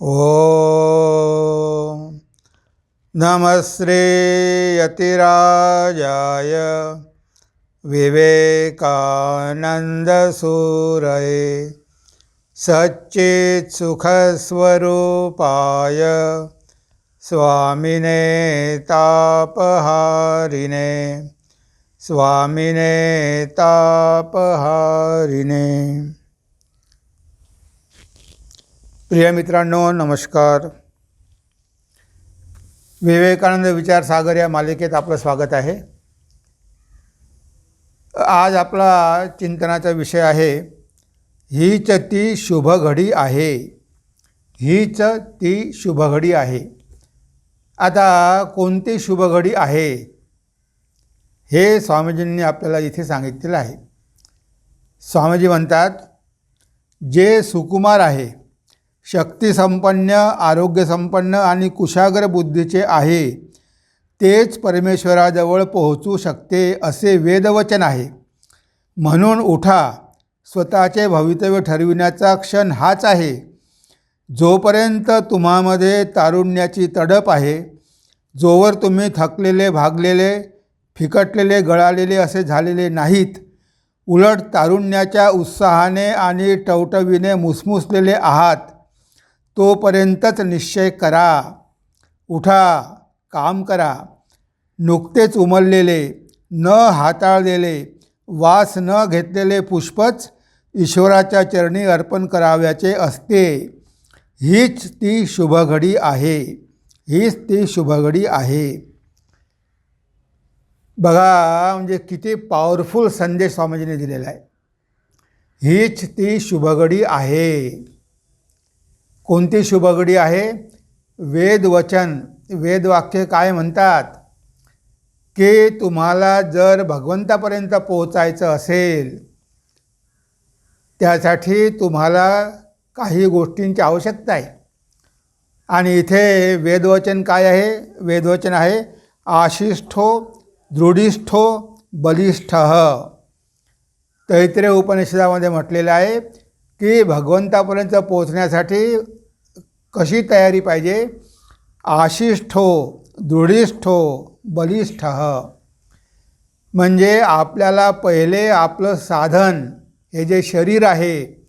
ॐ नमस्ते यतिराजाय विवेकानन्दसूरये सच्चित्सुखस्वरूपाय स्वामिने तापहारिणे स्वामिने तापहारिणे प्रिय मित्रांनो नमस्कार. विवेकानंद विचारसागर या मालिकेत आपलं स्वागत आहे. आज आपला चिंतनाचा विषय आहे हीच ती शुभ घडी आहे. हीच ती शुभ घडी आहे. आता कोणती शुभ घडी आहे? हे स्वामीजींनी आपल्याला इथे सांगितलेलं आहे. स्वामीजी म्हणतात जे सुकुमार आहे शक्तिसंपन्न आरोग्यसंपन्न आणि कुशाग्र बुद्धीचे आहे. तेच परमेश्वराजवळ पोहोचू शकते असे वेदवचन आहे. म्हणून उठा. स्वतःचे भवितव्य ठरविण्याचा क्षण हाच आहे. जोपर्यंत तुम्हामध्ये तारुण्याची तडप आहे जोवर तुम्ही थकलेले भागलेले फिकटलेले गळालेले असे झालेले नाहीत उलट तारुण्याच्या उत्साहाने आणि टवटवीने मुसमुसलेले आहात. तोपर्यंतच निश्चय करा. उठा काम करा. नुकतेच उमललेले न हाताळलेले वास न घेतलेले पुष्पच ईश्वराच्या चरणी अर्पण कराव्याचे असते. हीच ती शुभघडी आहे. हीच ती शुभघडी आहे. बघा म्हणजे किती पॉवरफुल संदेश स्वामीजीने दिलेला आहे. हीच ती शुभघडी आहे. कोणती शुभगडी आहे? वेदवचन वेदवाक्य काय म्हणतात? की तुम्हाला जर भगवंतापर्यंत पोहोचायचं असेल त्यासाठी तुम्हाला काही गोष्टींची आवश्यकता आहे. आणि इथे वेदवचन काय आहे? वेदवचन आहे आशिष्ठो दृढिष्ठो बलिष्ठ. तैत्रेय उपनिषदामध्ये म्हटलेलं आहे की भगवंतापर्यंत पोचण्यासाठी कशी तयारी पाहिजे? आशिष्ठो दृढिष्ठो बलिष्ठ. म्हणजे आपल्याला पहिले आपलं साधन हे जे शरीर आहे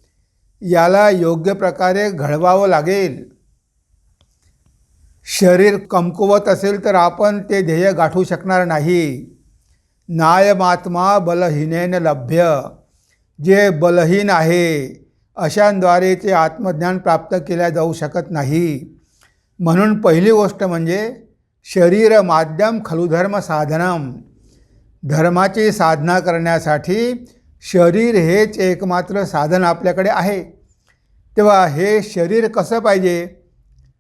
याला योग्य प्रकारे घडवावं लागेल. शरीर कमकुवत असेल तर आपण ते ध्येय गाठू शकणार नाही. नायमात्मा बलहीनेन लभ्य. जे बलहीन आहे अशांद्वारे ते आत्मज्ञान प्राप्त केल्या जाऊ शकत नाही. म्हणून पहिली गोष्ट म्हणजे शरीर माध्यम खलुधर्म साधनम. धर्माची साधना करण्यासाठी शरीर हेच एकमात्र साधन आपल्याकडे आहे. तेव्हा हे शरीर कसं पाहिजे?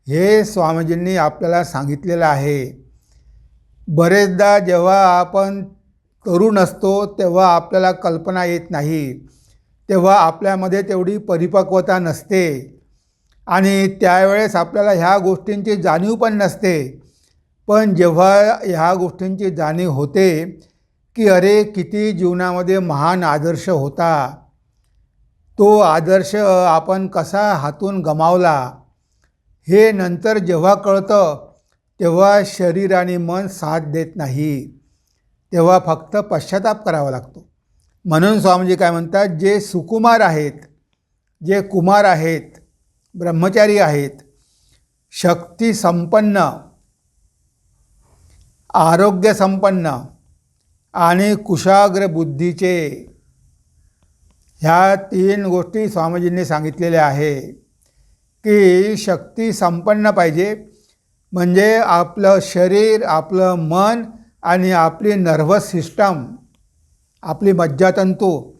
हे स्वामीजींनी आपल्याला सांगितलेलं आहे. बरेचदा जेव्हा आपण तरुण असतो तेव्हा आपल्याला कल्पना येत नाही. तेव्हा आपल्यामध्ये तेवढी परिपक्वता नसते. आणि त्यावेळेस आपल्याला ह्या गोष्टींची जाणीव पण नसते. पण जेव्हा ह्या गोष्टींची जाणीव होते की अरे किती जीवनामध्ये महान आदर्श होता. तो आदर्श आपण कसा हातून गमावला? हे नंतर जेव्हा कळतं तेव्हा शरीर आणि मन साथ देत नाही. तेव्हा फक्त पश्चाताप करावा लागतो. म्हणून स्वामीजी काय म्हणतात जे सुकुमार आहेत जे कुमार आहेत ब्रह्मचारी आहेत शक्तिसंपन्न आरोग्यसंपन्न आणि कुशाग्र बुद्धीचे ह्या तीन गोष्टी स्वामीजींनी सांगितलेल्या आहे की शक्ती संपन्न पाहिजे म्हणजे आपलं शरीर आपलं मन आणि आपली नर्व्हस सिस्टम आपली मज्जातंतू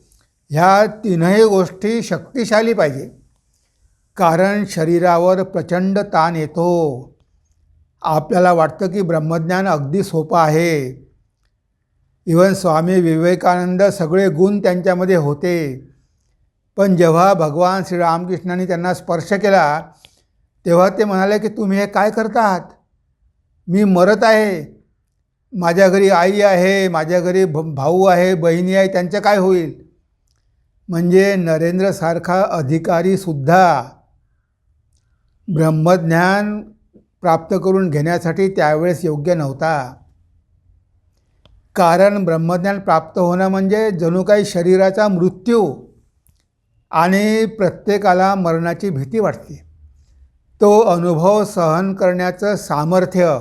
ह्या तीनही गोष्टी शक्तिशाली पाहिजे. कारण शरीरावर प्रचंड ताण येतो. आपल्याला वाटतं की ब्रह्मज्ञान अगदी सोपं आहे. इवन स्वामी विवेकानंद सगळे गुण त्यांच्यामध्ये होते. पण जेव्हा भगवान श्रीरामकृष्णांनी त्यांना स्पर्श केला तेव्हा ते म्हणाले की तुम्ही हे काय करतात? मी मरत आहे. माझ्या घरी आई आहे माझ्या घरी भ भाऊ आहे बहिणी आहे त्यांचं काय होईल? म्हणजे नरेंद्रसारखा अधिकारीसुद्धा ब्रह्मज्ञान प्राप्त करून घेण्यासाठी त्यावेळेस योग्य नव्हता. कारण ब्रह्मज्ञान प्राप्त होणं म्हणजे जणू काही शरीराचा मृत्यू आणि प्रत्येकाला मरणाची भीती वाटते. तो अनुभव सहन करण्याचं सामर्थ्य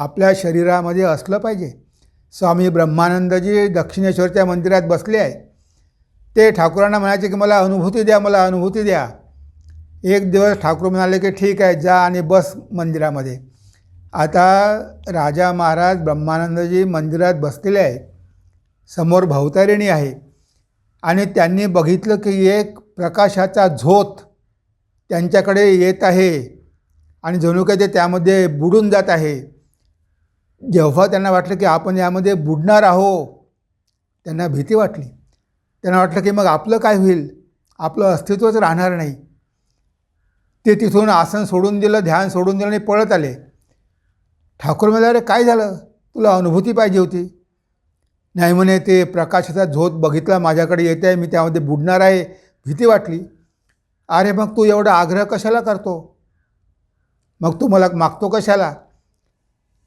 आपल्या शरीरामध्ये असलं पाहिजे. स्वामी ब्रह्मानंदजी दक्षिणेश्वरच्या मंदिरात बसले आहे ते ठाकूरांना म्हणायचे की मला अनुभूती द्या मला अनुभूती द्या. एक दिवस ठाकूर म्हणाले की ठीक आहे जा आणि बस मंदिरामध्ये. आता राजा महाराज ब्रह्मानंदजी मंदिरात बसलेले आहे समोर भवतारिणी आहे. आणि त्यांनी बघितलं की एक प्रकाशाचा झोत त्यांच्याकडे येत आहे. आणि जणू काही ते त्यामध्ये बुडून जात आहे. जेव्हा त्यांना वाटलं की आपण यामध्ये बुडणार आहो त्यांना भीती वाटली. त्यांना वाटलं की मग आपलं काय होईल? आपलं अस्तित्वच राहणार नाही. ते तिथून आसन सोडून दिलं ध्यान सोडून दिलं आणि पळत आले. ठाकूर म्हणाले अरे काय झालं? तुला अनुभूती पाहिजे होती. नाही म्हणे ते प्रकाशाचा झोत बघितला माझ्याकडे येते आहे मी त्यामध्ये बुडणार आहे. भीती वाटली. अरे मग तू एवढा आग्रह कशाला करतो? मग तू मला मागतो कशाला?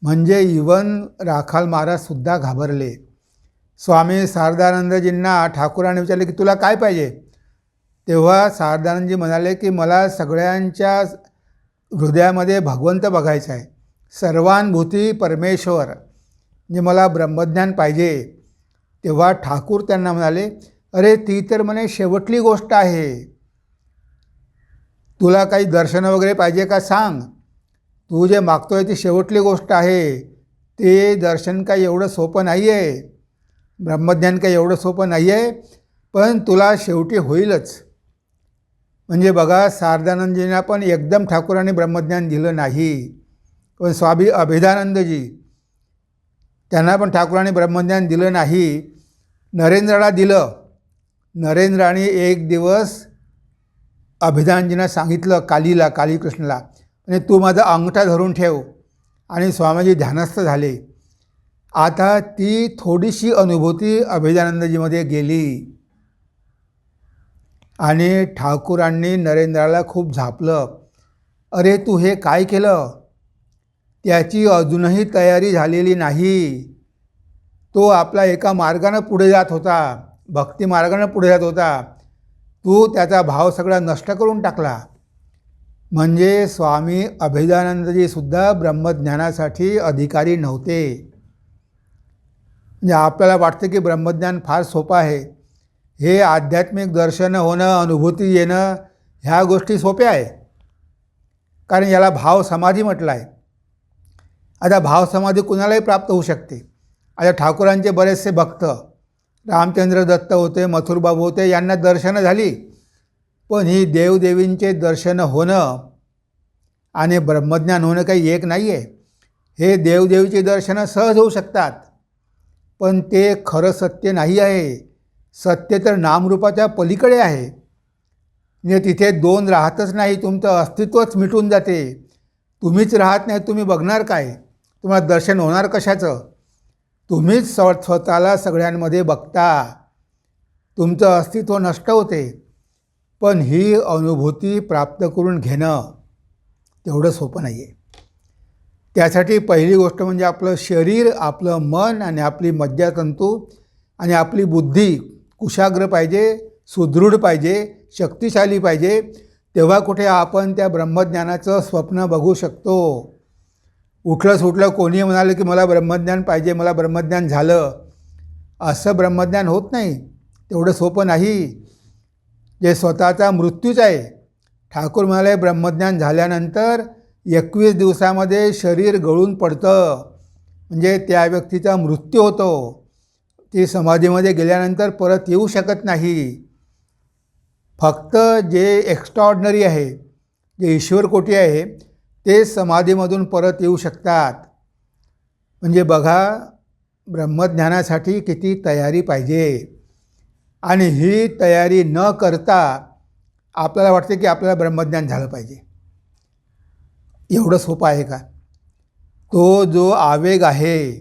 म्हणजे इवन राखाल महाराजसुद्धा घाबरले. स्वामी शारदानंदजींना ठाकूराने विचारले की तुला काय पाहिजे? तेव्हा शारदानंदजी म्हणाले की मला सगळ्यांच्या हृदयामध्ये भगवंत बघायचं आहे. सर्वानुभूती परमेश्वर. म्हणजे मला ब्रह्मज्ञान पाहिजे. तेव्हा ठाकूर त्यांना म्हणाले अरे ती तर म्हणे शेवटली गोष्ट आहे. तुला काही दर्शन वगैरे पाहिजे का सांग? तू जे मागतो आहे ती शेवटली गोष्ट आहे. ते दर्शन काही एवढं सोपं नाही आहे ब्रह्मज्ञान काही एवढं सोपं नाही आहे पण तुला शेवटी होईलच. म्हणजे बघा शारदानंदजींना पण एकदम ठाकूरांनी ब्रह्मज्ञान दिलं नाही. पण स्वामी अभिदानंदजी त्यांना पण ठाकूरांनी ब्रह्मज्ञान दिलं नाही. नरेंद्राला दिलं. नरेंद्राने एक दिवस अभिदानजींना सांगितलं कालीला कालीकृष्णला. आणि तू माझा अंगठा धरून ठेव. आणि स्वामीजी ध्यानस्थ झाले. आता ती थोडीशी अनुभूती अभिदानंदजीमध्ये गेली. आणि ठाकूरांनी नरेंद्राला खूप झापलं. अरे तू हे काय केलं? त्याची अजूनही तयारी झालेली नाही. तो आपला एका मार्गानं पुढे जात होता. भक्ती मार्गानं पुढे जात होता. तू त्याचा भाव सगळा नष्ट करून टाकला. म्हणजे स्वामी अभिदानंदजीसुद्धा ब्रह्मज्ञानासाठी अधिकारी नव्हते. म्हणजे आपल्याला वाटतं की ब्रह्मज्ञान फार सोपं आहे. हे आध्यात्मिक दर्शन होणं अनुभूती येणं ह्या गोष्टी सोप्या आहे कारण याला भाव समाधी म्हटलं आहे आता भाव समाधी कुणालाही प्राप्त होऊ शकते. आता ठाकूरांचे बरेचसे भक्त रामचंद्र दत्त होते मथुरबाबू होते यांना दर्शनं झाली. पण ही देवदेवींचे दर्शन होणं आणि ब्रह्मज्ञान होणं काही एक नाही आहे हे देवदेवीचे दर्शनं सहज होऊ शकतात पण ते खरं सत्य नाही आहे. सत्य तर नामरूपाच्या पलीकडे आहे. म्हणजे तिथे दोन राहतच नाही तुमचं अस्तित्वच मिटून जाते. तुम्हीच राहत नाही तुम्ही बघणार काय? तुम्हाला दर्शन होणार कशाचं? तुम्हीच स्व स्वतःला सगळ्यांमध्ये बघता. तुमचं अस्तित्व नष्ट होते. पण ही अनुभूती प्राप्त करून घेणं तेवढं सोपं नाही आहे त्यासाठी पहिली गोष्ट म्हणजे आपलं शरीर आपलं मन आणि आपली मज्जातंतू आणि आपली बुद्धी कुशाग्र पाहिजे सुदृढ पाहिजे शक्तिशाली पाहिजे. तेव्हा कुठे आपण त्या ब्रह्मज्ञानाचं स्वप्न बघू शकतो. उठलं सुटलं कोणी म्हणालं की मला ब्रह्मज्ञान पाहिजे मला ब्रह्मज्ञान झालं. असं ब्रह्मज्ञान होत नाही. तेवढं सोपं नाही. जे स्वतःचा मृत्यूच आहे. ठाकूर म्हणाले ब्रह्मज्ञान झाल्यानंतर एकवीस दिवसामध्ये शरीर गळून पडतं. म्हणजे त्या व्यक्तीचा मृत्यू होतो. ती समाधीमध्ये गेल्यानंतर परत येऊ शकत नाही. फक्त जे एक्स्ट्रॉर्डनरी आहे जे ईश्वरकोटी आहे ते समाधीमधून परत येऊ शकतात. म्हणजे बघा ब्रह्मज्ञानासाठी किती तयारी पाहिजे. आणि ही तयारी न करता आपल्याला वाटते की आपल्याला ब्रह्मज्ञान झालं पाहिजे. एवढं सोपं आहे का? तो जो आवेग आहे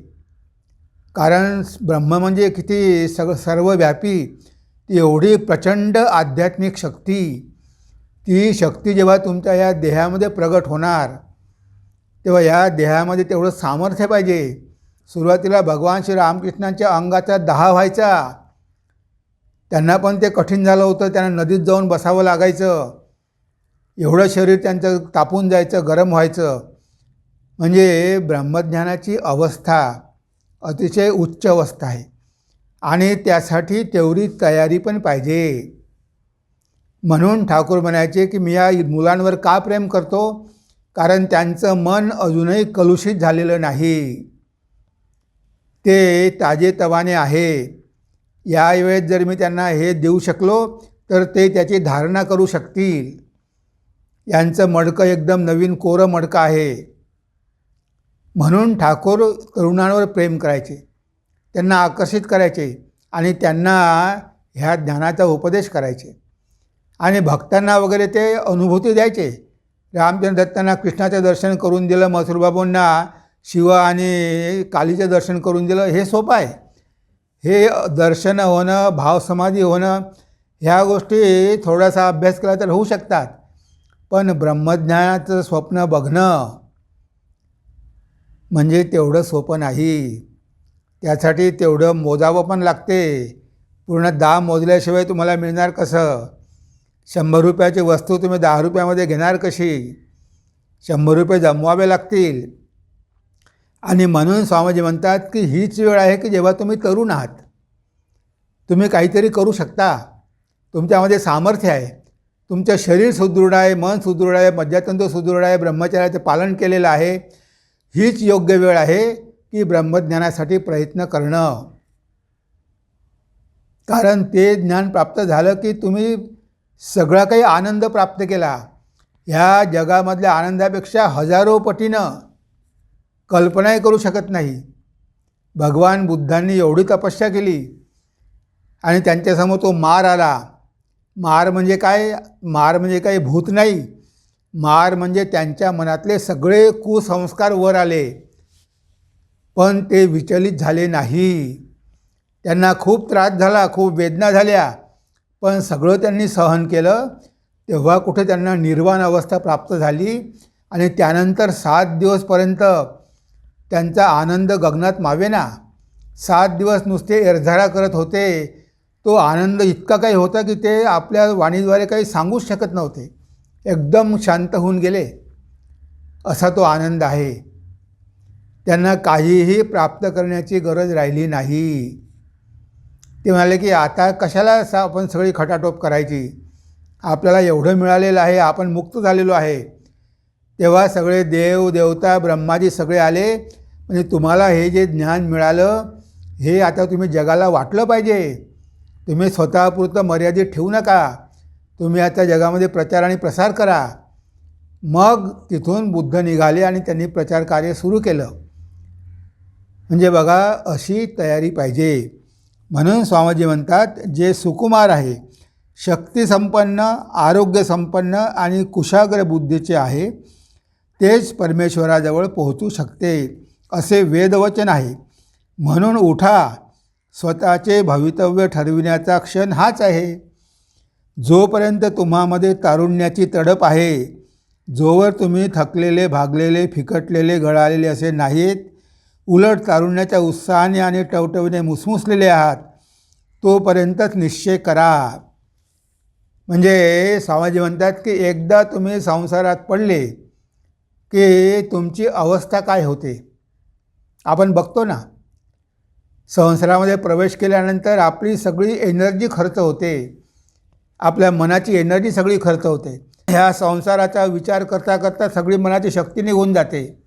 कारण ब्रह्म म्हणजे किती सग सर्वव्यापी ती एवढी प्रचंड आध्यात्मिक शक्ती ती शक्ती जेव्हा तुमच्या या देहामध्ये प्रगट होणार तेव्हा या देहामध्ये तेवढं सामर्थ्य पाहिजे. सुरुवातीला भगवान श्री रामकृष्णांच्या अंगाचा दहा व्हायचा त्यांना पण ते कठीण झालं होतं. त्यांना नदीत जाऊन बसावं लागायचं. एवढं शरीर त्यांचं तापून जायचं गरम व्हायचं. म्हणजे ब्रह्मज्ञानाची अवस्था अतिशय उच्च अवस्था आहे. आणि त्यासाठी तेवढी तयारी पण पाहिजे. म्हणून ठाकूर म्हणायचे की मी या मुलांवर का प्रेम करतो? कारण त्यांचं मन अजूनही कलुषित झालेलं नाही. ते ताजेतवाने आहे. यावेळेस जर मी त्यांना हे देऊ शकलो तर ते त्याची धारणा करू शकतील. यांचं मडकं एकदम नवीन कोरं मडकं आहे. म्हणून ठाकूर तरुणांवर प्रेम करायचे त्यांना आकर्षित करायचे आणि त्यांना ह्या ज्ञानाचा उपदेश करायचे. आणि भक्तांना वगैरे ते अनुभूती द्यायचे. रामचंद्र दत्तांना कृष्णाचं दर्शन करून दिलं मथुरबाबूंना शिव आणि कालीचं दर्शन करून दिलं हे सोपं आहे. हे दर्शन होणं भावसमाधी होणं ह्या गोष्टी थोडासा अभ्यास केला तर होऊ शकतात. पण ब्रह्मज्ञानाचं स्वप्न बघणं म्हणजे तेवढं सोपं नाही. त्यासाठी तेवढं मोजावं पण लागते. पूर्ण दहा मोजल्याशिवाय तुम्हाला मिळणार कसं? शंभर रुपयाची वस्तू तुम्ही दहा रुपयामध्ये घेणार कशी? शंभर रुपये जमवावे लागतील. आणि म्हणून स्वामीजी म्हणतात की हीच वेळ आहे की जेव्हा तुम्ही तरुण आहात. तुम्ही काहीतरी करू शकता. तुमच्यामध्ये सामर्थ्य आहे. तुमचं शरीर सुदृढ आहे मन सुदृढ आहे मज्जातंतू सुदृढ आहे ब्रह्मचर्याचं पालन केलेलं आहे. हीच योग्य वेळ आहे की ब्रह्मज्ञानासाठी प्रयत्न करणं. कारण ते ज्ञान प्राप्त झालं की तुम्ही सगळा काही आनंद प्राप्त केला. ह्या जगामधल्या आनंदापेक्षा हजारो पटीनं कल्पनाही करू शकत नाही. भगवान बुद्धांनी एवढी तपस्या केली आणि त्यांच्यासमोर तो मार आला. मार म्हणजे काय? मार म्हणजे काही भूत नाही. मार म्हणजे त्यांच्या मनातले सगळे कुसंस्कार वर आले. पण ते विचलित झाले नाही. त्यांना खूप त्रास झाला खूप वेदना झाल्या. पण सगळं त्यांनी सहन केलं. तेव्हा कुठे त्यांना निर्वाण अवस्था प्राप्त झाली आणि त्यानंतर सात दिवसपर्यंत त्यांचा आनंद गगनात मावेना. सात दिवस नुसते एरझारा करत होते. तो आनंद इतका काही होता की ते आपल्या वाणीद्वारे काही सांगूच शकत नव्हते. एकदम शांत होऊन गेले. असा तो आनंद आहे. त्यांना काहीही प्राप्त करण्याची गरज राहिली नाही. ते म्हणाले की आता कशाला सा आपण सगळी खटाटोप करायची? आपल्याला एवढं मिळालेलं आहे आपण मुक्त झालेलो आहे. तेव्हा सगळे देव देवता ब्रह्माजी सगळे आले. म्हणजे तुम्हाला हे जे ज्ञान मिळालं हे आता तुम्ही जगाला वाटलं पाहिजे. तुम्ही स्वतःपुरतं मर्यादित ठेवू नका. तुम्ही आता जगामध्ये प्रचार आणि प्रसार करा. मग तिथून बुद्ध निघाले आणि त्यांनी प्रचार कार्य सुरू केलं. म्हणजे बघा अशी तयारी पाहिजे. म्हणून स्वामीजी म्हणतात जे सुकुमार आहे शक्तिसंपन्न आरोग्यसंपन्न आणि कुशाग्र बुद्धीचे आहे तेच परमेश्वराजवळ पोहोचू शकते. असे वेदवचन आहे. म्हणून उठा. स्वतःचे भवितव्य ठरविण्याचा क्षण हाच आहे. जोपर्यंत तुम्हामध्ये तारुण्याची तडप आहे जोवर तुम्ही थकलेले भागलेले फिकटलेले गळालेले असे नाहीत उलट तारुण्याच्या उत्साहाने आणि टवटवीने मुसमुसलेले आहात तोपर्यंतच निश्चय करा. म्हणजे स्वामीजी म्हणतात की एकदा तुम्ही संसारात पडले की तुमची अवस्था काय होते? आपण बघतो ना संसारामध्ये प्रवेश केल्यानंतर आपली सगळी एनर्जी खर्च होते. आपल्या मनाची एनर्जी सगळी खर्च होते. ह्या संसाराचा विचार करता करता सगळी मनाची शक्ती निघून जाते.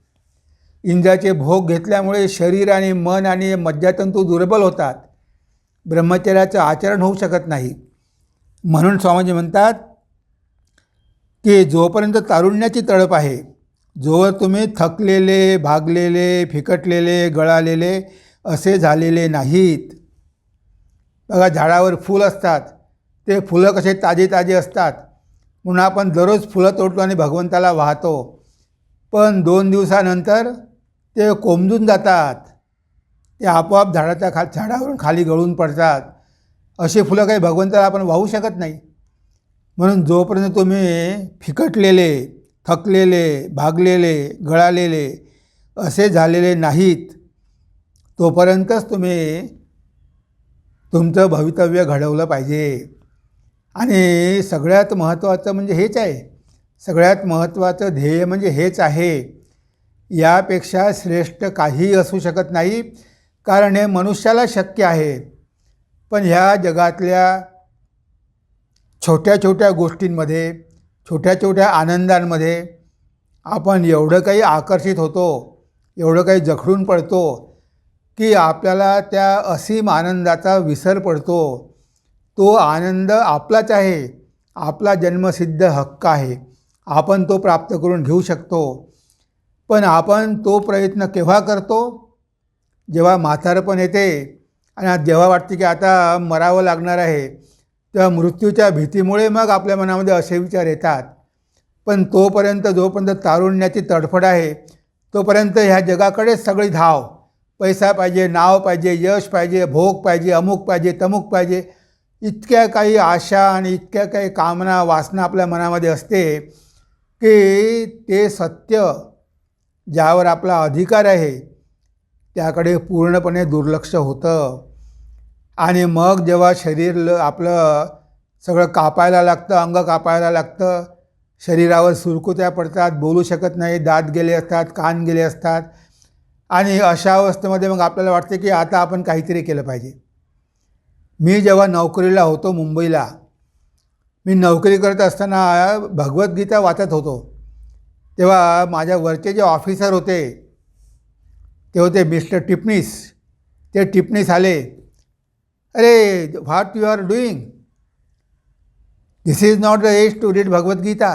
इंद्राचे भोग घेतल्यामुळे शरीर आणि मन आणि मज्जातंतू दुर्बल होतात. ब्रह्मचर्याचं आचरण होऊ शकत नाही. म्हणून स्वामीजी म्हणतात की जोपर्यंत तारुण्याची तळप आहे जोवर तुम्ही थकलेले भागलेले फिकटलेले गळालेले असे झालेले नाहीत. बघा झाडावर फूल असतात. ते फुलं कसे ताजे ताजे असतात. म्हणून आपण दररोज फुलं तोडतो आणि भगवंताला वाहतो. पण दोन दिवसानंतर ते कोंबजून जातात. ते आपोआप झाडाच्या खा झाडावरून खाली गळून पडतात. असे फुलं काही भगवंताला आपण वाहू शकत नाही. म्हणून जोपर्यंत तुम्ही फिकटलेले थकलेले भागलेले गळालेले असे झालेले नाहीत. तोपर्यंतच तुम्ही तुमचं भवितव्य घडवलं पाहिजे. आणि सगळ्यात महत्त्वाचं म्हणजे हेच आहे. सगळ्यात महत्त्वाचं ध्येय म्हणजे हेच आहे. यापेक्षा श्रेष्ठ काहीही असू शकत नाही कारण हे मनुष्याला शक्य आहे. पण ह्या जगातल्या छोट्या छोट्या गोष्टींमध्ये छोट्या छोट्या आनंदांमध्ये आपण एवढं काही आकर्षित होतो एवढं काही जखडून पडतो की आपल्याला त्या असीम आनंदाचा विसर पडतो. तो आनंद आपलाच आहे. आपला जन्मसिद्ध हक्क आहे. आपण तो प्राप्त करून घेऊ शकतो. पण आपण तो प्रयत्न केव्हा करतो? जेव्हा म्हातारपण येते आणि जेव्हा वाटते की आता मरावं लागणार आहे तेव्हा मृत्यूच्या भीतीमुळे मग आपल्या मनामध्ये असे विचार येतात. पण तोपर्यंत जोपर्यंत तारुण्याची तडफड आहे तोपर्यंत ह्या जगाकडेच सगळी धाव. पैसा पाहिजे नाव पाहिजे यश पाहिजे भोग पाहिजे अमुक पाहिजे तमुक पाहिजे इतक्या काही आशा आणि इतक्या काही कामना वासना आपल्या मनामध्ये असते की ते सत्य ज्यावर आपला अधिकार आहे त्याकडे पूर्णपणे दुर्लक्ष होतं. आणि मग जेव्हा शरीर ल आपलं सगळं कापायला लागतं अंग कापायला लागतं शरीरावर सुरकुत्या पडतात बोलू शकत नाही दात गेले असतात कान गेले असतात. आणि अशा अवस्थेमध्ये मग आपल्याला वाटते की आता आपण काहीतरी केलं पाहिजे. मी जेव्हा नोकरीला होतो मुंबईला मी नोकरी करत असताना भगवद्गीता वाचत होतो. तेव्हा माझ्या वरचे जे ऑफिसर होते ते होते मिस्टर टिपणीस. ते टिपणीस आले. अरे what you are doing this is not the age to read Bhagavad Gita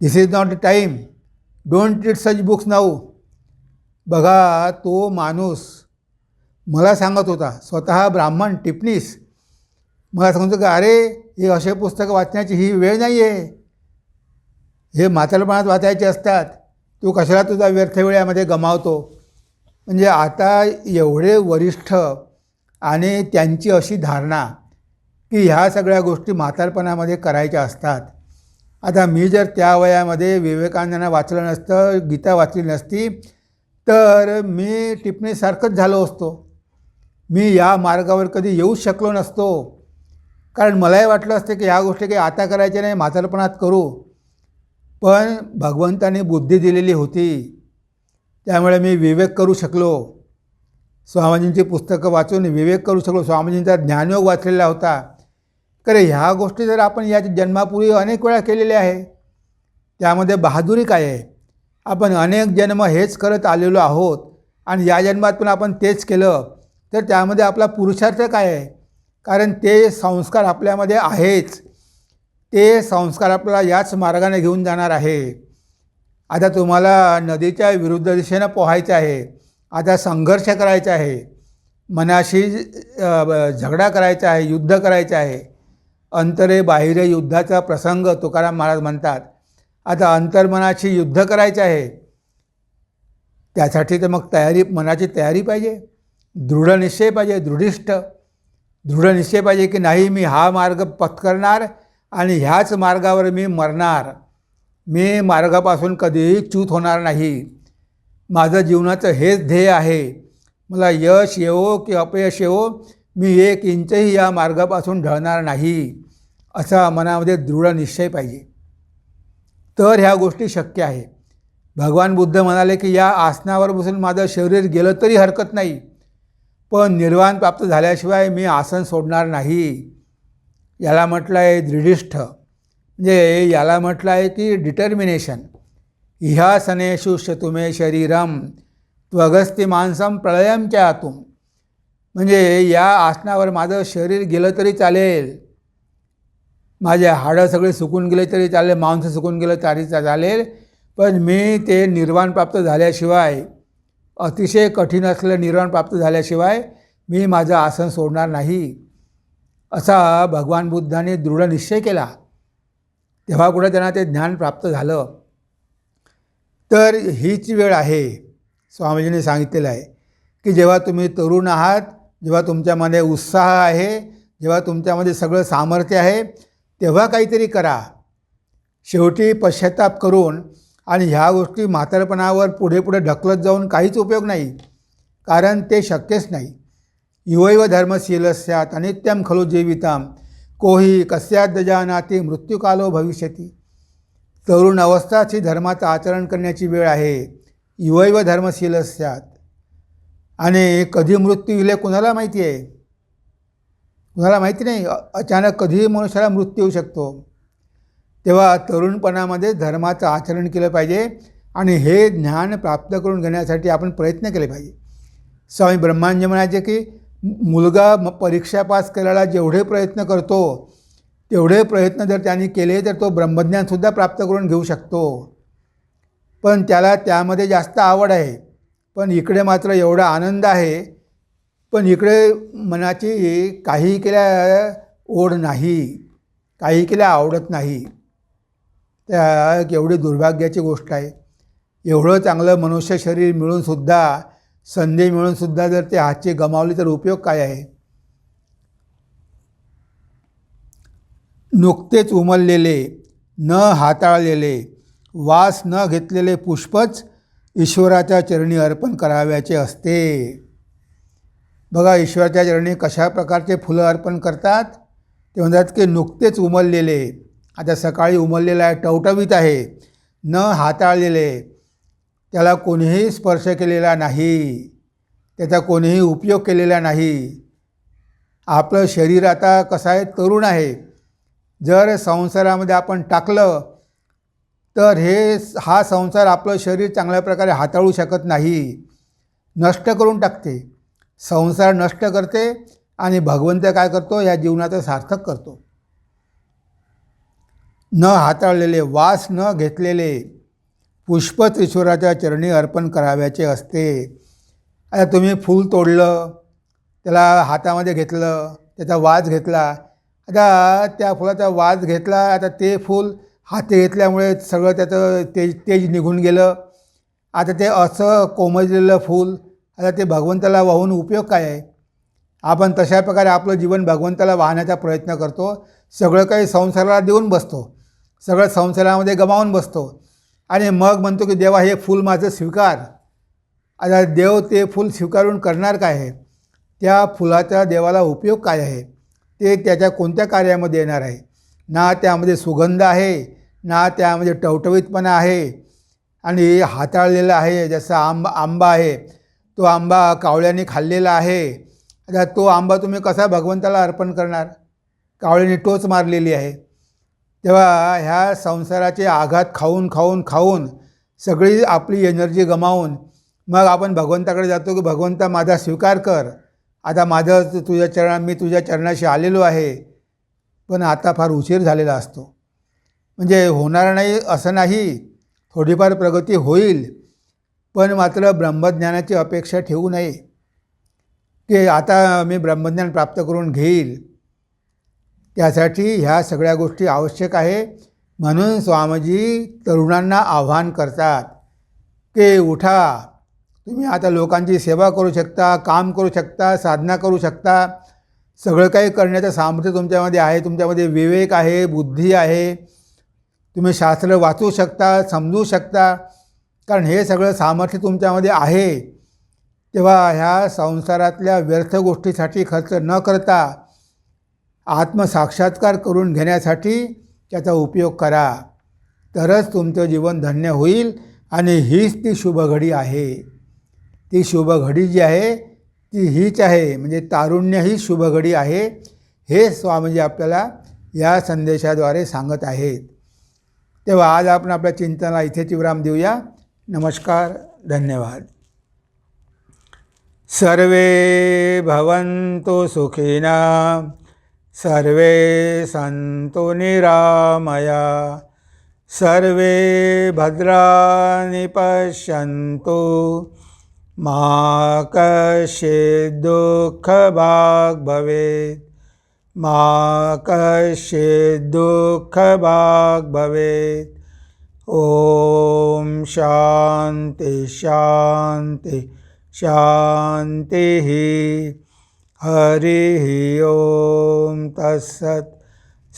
this is not the time don't read such books now बघा तो माणूस मला सांगत होता स्वतः ब्राह्मण टिपणीस. मला सांगतो की अरे हे असे पुस्तकं वाचण्याची ही वेळ नाही आहे हे म्हातारपणात वाचायचे असतात. तू कशाला तुझा व्यर्थ वेळामध्ये गमावतो? म्हणजे आता एवढे वरिष्ठ आणि त्यांची अशी धारणा की ह्या सगळ्या गोष्टी म्हातारपणामध्ये करायच्या असतात. आता मी जर त्या वयामध्ये विवेकानंदांना वाचलं नसतं गीता वाचली नसती तर मी टिपणीसारखंच झालो असतो. मी या मार्गावर कधी येऊ शकलो नसतो. कारण मलाही वाटलं असतं की ह्या गोष्टी काही आता करायच्या नाही म्हातारपणात करू. पण भगवंताने बुद्धी दिलेली होती. त्यामुळे मी विवेक करू शकलो. स्वामीजींची पुस्तकं वाचून विवेक करू शकलो. स्वामीजींचा ज्ञानयोग वाचलेला होता. खरे ह्या गोष्टी जर आपण या जन्मापूर्वी अनेक वेळा केलेल्या आहे त्यामध्ये बहादुरी काय आहे? आपण अनेक जन्म हेच करत आलेलो आहोत आणि या जन्मात पण आपण तेच केलं तर त्यामध्ये आपला पुरुषार्थ काय आहे? कारण ते संस्कार आपल्यामध्ये आहेच. ते संस्कार आपल्याला याच मार्गाने घेऊन जाणार आहे. आता तुम्हाला नदीच्या विरुद्ध दिशेनं पोहायचं आहे. आता संघर्ष करायचा आहे. मनाशी झगडा करायचा आहे युद्ध करायचं आहे. अंतरे बाहिरे युद्धाचा प्रसंग तुकाराम महाराज म्हणतात. आता अंतर्मनाशी युद्ध करायचं आहे. त्यासाठी तर मग तयारी मनाची तयारी पाहिजे. दृढ निश्चय पाहिजे दृढिष्ठ दृढ निश्चय पाहिजे की नाही मी हा मार्ग पत्करणार आणि ह्याच मार्गावर मी मरणार. मी मार्गापासून कधीही च्यूत होणार नाही. माझं जीवनाचं हेच ध्येय आहे. मला यश येवो की अपयश येवो मी एक इंचही या मार्गापासून ढळणार नाही असा मनामध्ये दृढ निश्चय पाहिजे. तर ह्या गोष्टी शक्य आहे. भगवान बुद्ध म्हणाले की या आसनावर बसून माझं शरीर गेलं तरी हरकत नाही पण निर्वाण प्राप्त झाल्याशिवाय मी आसन सोडणार नाही. याला म्हटलं आहे दृढिष्ठ. म्हणजे याला म्हटलं आहे की डिटर्मिनेशन इहासनेषु शतुमे शरीरम त्वगस्ती मांसम प्रळयमच्या आतून म्हणजे या आसनावर माझं शरीर गेलं तरी चालेल. माझे हाडं सगळे सुकून गेले तरी चालेल मांस सुकून गेलं तरी चालेल पण मी ते निर्वाण प्राप्त झाल्याशिवाय अतिशय कठीण असलेलं निर्वाण प्राप्त झाल्याशिवाय मी माझं आसन सोडणार नाही. असा भगवान बुद्धाने दृढ निश्चय केला. तेव्हा कुठं त्यांना ते ज्ञान प्राप्त झालं. तर हीच वेळ आहे स्वामीजींनी सांगितलेलं आहे की जेव्हा तुम्ही तरुण आहात जेव्हा तुमच्यामध्ये उत्साह आहे जेव्हा तुमच्यामध्ये सगळं सामर्थ्य आहे तेव्हा काहीतरी करा. शेवटी पश्चाताप करून आणि ह्या गोष्टी म्हातारपणावर पुढे पुढे ढकलत जाऊन काहीच उपयोग नाही कारण ते शक्यच नाही. युवैव धर्मशील स्यात अनित्यम खलु जीविताम कोही कस्यात दजानाती मृत्यूकालो भविष्यती. तरुण अवस्थाची धर्माचं आचरण करण्याची वेळ आहे. युवैव धर्मशील असतात आणि कधी मृत्यू येईल कोणाला माहिती आहे? कुणाला माहिती नाही? अचानक कधीही मनुष्याला मृत्यू येऊ शकतो. तेव्हा तरुणपणामध्ये धर्माचं आचरण केलं पाहिजे आणि हे ज्ञान प्राप्त करून घेण्यासाठी आपण प्रयत्न केले पाहिजे. स्वामी ब्रह्मांज म्हणायचे की मुलगा परीक्षा पास करायला जेवढे प्रयत्न करतो तेवढे प्रयत्न जर त्यांनी केले तर तो ब्रह्मज्ञानसुद्धा प्राप्त करून घेऊ शकतो. पण त्याला त्यामध्ये जास्त आवड आहे. पण इकडे मात्र एवढा आनंद आहे. पण इकडे मनाची काही केल्या ओढ नाही. काही केल्या आवडत नाही. त्या एवढी दुर्भाग्याची गोष्ट आहे. एवढं चांगलं मनुष्य शरीर मिळूनसुद्धा संधी मिळूनसुद्धा जर ते हातची गमावली तर उपयोग काय आहे? नुकतेच उमललेले न हाताळलेले वास न घेतलेले पुष्पच ईश्वराच्या चरणी अर्पण कराव्याचे असते. बघा ईश्वराच्या चरणी कशा प्रकारचे फुलं अर्पण करतात? ते म्हणतात की नुकतेच उमललेले आता सकाळी उमललेलं आहे टवटवीत आहे न हाताळलेले त्याला कोणीही स्पर्श केलेला नाही त्याचा कोणीही उपयोग केलेला नाही. आपलं शरीर आता कसं आहे? तरुण आहे. जर संसारामध्ये आपण टाकलं तर हे हा संसार आपलं शरीर चांगल्या प्रकारे हाताळू शकत नाही. नष्ट करून टाकते. संसार नष्ट करते आणि भगवंत काय करतो? या जीवनाचं सार्थक करतो. न हाताळलेले वास न घेतलेले पुष्पच ईश्वराच्या चरणी अर्पण कराव्याचे असते. आता तुम्ही फूल तोडलं त्याला हातामध्ये घेतलं त्याचा वास घेतला आता त्या फुलाचा वास घेतला आता ते फूल हाती घेतल्यामुळे सगळं त्याचं तेज तेज निघून गेलं. आता ते असं कोमजलेलं फूल आता ते भगवंताला वाहून उपयोग काय आहे? आपण तशा प्रकारे आपलं जीवन भगवंताला वाहण्याचा प्रयत्न करतो. सगळं काही संसाराला देऊन बसतो. सगळं संसारामध्ये गमावून बसतो. आणि मग म्हणतो की देवा हे फूल माझं स्वीकार. आता देव ते फूल स्वीकारून करणार काय आहे? त्या फुलाचा देवाला उपयोग काय आहे? ते त्याच्या कोणत्या कार्यामध्ये येणार आहे? ना त्यामध्ये सुगंध आहे ना त्यामध्ये टवटवीतपणा आहे. आणि हाताळलेला आहे जसा आंबा आंबा आहे तो आंबा कावळ्याने खाल्लेला आहे. आता तो आंबा तुम्ही कसा भगवंताला अर्पण करणार? कावळ्याने टोच मारलेली आहे. तेव्हा ह्या संसाराचे आघात खाऊन खाऊन खाऊन सगळी आपली एनर्जी गमावून मग आपण भगवंताकडे जातो की भगवंता माझा स्वीकार कर. आता माझं तुझ्या चरणा मी तुझ्या चरणाशी आलेलो आहे. पण आता फार उशीर झालेला असतो. म्हणजे होणार नाही असं नाही. थोडीफार प्रगती होईल. पण मात्र ब्रह्मज्ञानाची अपेक्षा ठेवू नये. की आता मी ब्रह्मज्ञान प्राप्त करून घेईल. त्यासाठी ह्या सगळ्या गोष्टी आवश्यक आहे. म्हणून स्वामीजी तरुणांना आव्हान करतात. की उठा. तुम्ही आता लोकांची सेवा करू शकता काम करू शकता साधना करू शकता. सगळं काही करण्याचं सामर्थ्य तुमच्यामध्ये आहे तुमच्यामध्ये विवेक आहे बुद्धी आहे. तुम्ही शास्त्र वाचू शकता समजू शकता. कारण हे सगळं सामर्थ्य तुमच्यामध्ये आहे. तेव्हा ह्या संसारातल्या व्यर्थ गोष्टीसाठी खर्च न करता आत्मसाक्षात्कार करून घेण्यासाठी त्याचा उपयोग करा. तरच तुमचं जीवन धन्य होईल आणि हीच ती शुभघडी आहे. ती शुभघडी जी आहे ती हीच आहे. म्हणजे तारुण्य ही शुभघडी आहे हे स्वामीजी आपल्याला या संदेशाद्वारे सांगत आहेत. तेव्हा आज आपण आपल्या चिंतनाला इथेच विराम देऊया. नमस्कार धन्यवाद. सर्वे भवन्तु सुखिना सर्वे सन्तु निरामया सर्वे भद्राणि पश्यन्तु मा कश्चित् दुःखभाग् भवेत् मा कश्चित् दुःखभाग् भवेत् ॐ शान्ति शान्ति शान्तिः हरिः ॐ तत्सत्।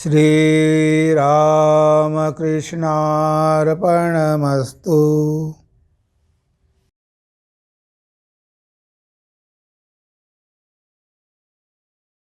श्रीरामकृष्णार्पणमस्तु